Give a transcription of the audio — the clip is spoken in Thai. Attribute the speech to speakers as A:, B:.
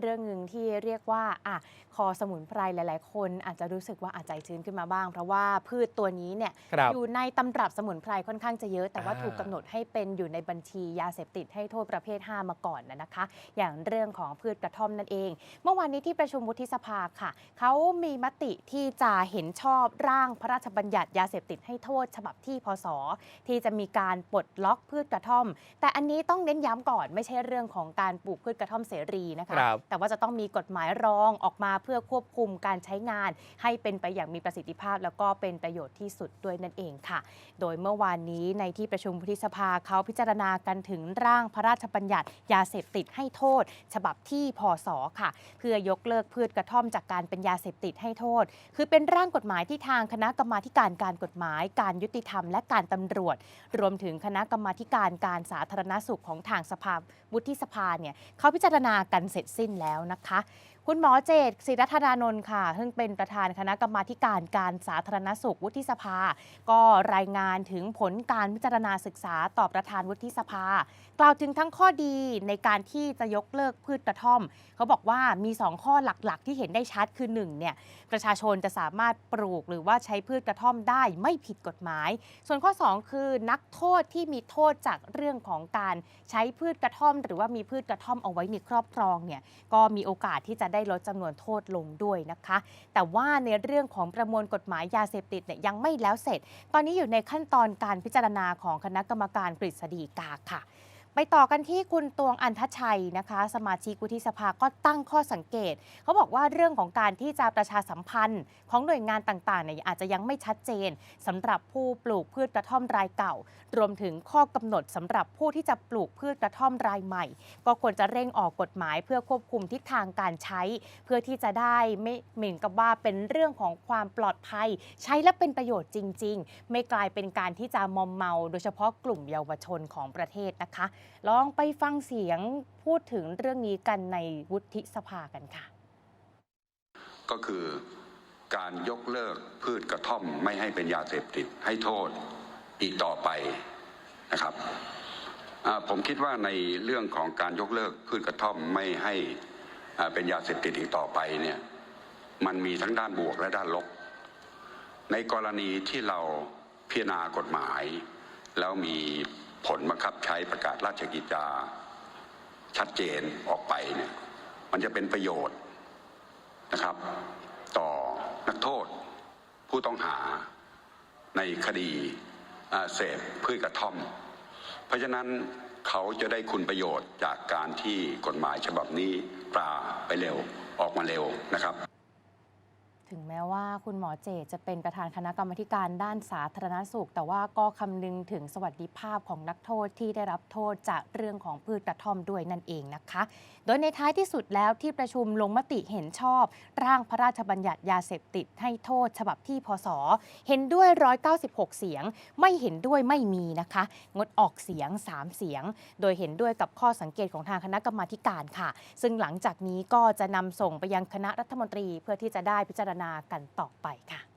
A: เรื่องหนึ่งที่เรียกว่าอะคอสมุนไพรหลาย ๆ คนอาจจะรู้สึกว่าอาจใจชื้นขึ้นมาบ้าง เพราะว่าพืชตัวนี้เนี่ย
B: ครับ
A: อยู่ในตำรับสมุนไพรค่อนข้างจะเยอะ แต่ว่า
B: อ่า
A: ถูกกำหนดให้เป็นอยู่ในบัญชียาเสพติดให้โทษประเภท 5 มาก่อนนะนะคะ อย่างเรื่องของพืชกระท่อมนั่นเอง เมื่อวานนี้ที่ประชุมวุฒิสภาค่ะเขามีมติที่จะเห็นชอบร่างพระราชบัญญัติยาเสพติดให้โทษ ฉบับที่พศที่จะมีการปลดล็อกพืชกระท่อม แต่อันนี้ต้องเน้นย้ำก่อนไม่ใช่เรื่องของการปลูกพืชกระท่อมเสรีนะคะ
B: ครับ
A: แต่ว่าจะต้องมีกฎหมายรองออกมาเพื่อควบคุมการใช้งาน ให้เป็นไปอย่างมีประสิทธิภาพ แล้วก็เป็นประโยชน์ที่สุดด้วยนั่นเองค่ะ โดยเมื่อวานนี้ในที่ประชุมวุฒิสภาเขาพิจารณากันถึงร่างพระราชบัญญัติยาเสพติดให้โทษ ฉบับที่พศค่ะ เพื่อยกเลิกพืชกระท่อมจากการเป็นยาเสพติดให้โทษ คือเป็นร่างกฎหมายที่ทางคณะกรรมาธิการการกฎหมาย การยุติธรรมและการตำรวจ รวมถึงคณะกรรมาธิการการสาธารณสุขของทางสภาวุฒิสภาเนี่ยเขาพิจารณากันเสร็จสิ้นแล้วนะคะ คุณหมอเจตศิรัธนานนท์ค่ะ ซึ่งเป็นประธานคณะกรรมาการการสาธารณสุขวุฒิสภา ก็รายงานถึงผลการพิจารณาศึกษาต่อประธานวุฒิสภา กล่าวถึงทั้งข้อดีในการที่จะยกเลิกพืชกระท่อม เขาบอกว่ามี 2 ข้อหลักๆ ที่เห็นได้ชัดคือ1เนี่ยประชาชนจะสามารถปลูกหรือว่าใช้พืชกระท่อมได้ไม่ผิดกฎหมาย ส่วนข้อ 2 คือนักโทษที่มีโทษจากเรื่องของการใช้พืชกระท่อม หรือว่ามีพืชกระท่อมเอาไว้ในครอบครองเนี่ยก็มีโอกาสที่จะได้ลดจำนวนโทษลงด้วยนะคะ แต่ว่าในเรื่องของประมวลกฎหมายยาเสพติดเนี่ยยังไม่แล้วเสร็จ ตอนนี้อยู่ในขั้นตอนการพิจารณาของคณะกรรมการกฤษฎีกาค่ะ ไปต่อกันที่คุณตวงอันทชัยนะคะ สมาชิกวุฒิสภาก็ตั้งข้อสังเกต เขาบอกว่าเรื่องของการที่จะประชาสัมพันธ์ ของหน่วยงานต่างๆเนี่ยอาจจะยังไม่ชัดเจนสำหรับผู้ปลูกพืชกระท่อมรายเก่า รวมถึงข้อกำหนดสำหรับผู้ที่จะปลูกพืชกระท่อมรายใหม่ ก็ควรจะเร่งออกกฎหมาย เพื่อควบคุมทิศทางการใช้ เพื่อที่จะได้ไม่เหมือนกับว่าเป็นเรื่องของความปลอดภัย ใช้และเป็นประโยชน์จริง ๆ ไม่กลายเป็นการที่จะมอมเมา โดยเฉพาะกลุ่มเยาวชนของประเทศนะคะลองไปฟังเสียงพูดถึงเรื่องนี้กันในวุฒิสภากันค่ะ
C: ก็คือการยกเลิกพืชกระท่อมไม่ให้เป็นยาเสพติดให้โทษอีกต่อไปนะครับผมคิดว่าในเรื่องของการยกเลิกพืชกระท่อมไม่ให้เป็นยาเสพติดอีกต่อไปเนี่ยมันมีทั้งด้านบวกและด้านลบ ในกรณีที่เราพิจารณากฎหมาย แล้วมี ผลบังคับใช้ประกาศราชกิจจาชัดเจนออกไปเนี่ยมันจะเป็นประโยชน์นะครับ ต่อนักโทษผู้ต้องหาในคดีเสพพืชกระท่อม เพราะฉะนั้นเขาจะได้คุณประโยชน์จากการที่กฎหมายฉบับนี้ปราไปเร็วออกมาเร็วนะครับ
A: ถึงแม้ว่าคุณหมอเจตจะเป็นประธานคณะกรรมการด้านสาธารณสุข แต่ว่าก็คำนึงถึงสวัสดิภาพของนักโทษที่ได้รับโทษจากเรื่องของพืชกระท่อมด้วยนั่นเองนะคะ โดยในท้ายที่สุดแล้วที่ประชุมลงมติเห็นชอบ ร่างพระราชบัญญัติยาเสพติดให้โทษ ฉบับที่พศ เห็นด้วย 196 เสียง ไม่เห็นด้วยไม่มีนะคะ งดออกเสียง 3 เสียง โดยเห็นด้วยกับข้อสังเกตของทางคณะกรรมาการค่ะ ซึ่งหลังจากนี้ก็จะนำส่งไปยังคณะรัฐมนตรีเพื่อที่จะได้พิจารณาากันต่อไปค่ะ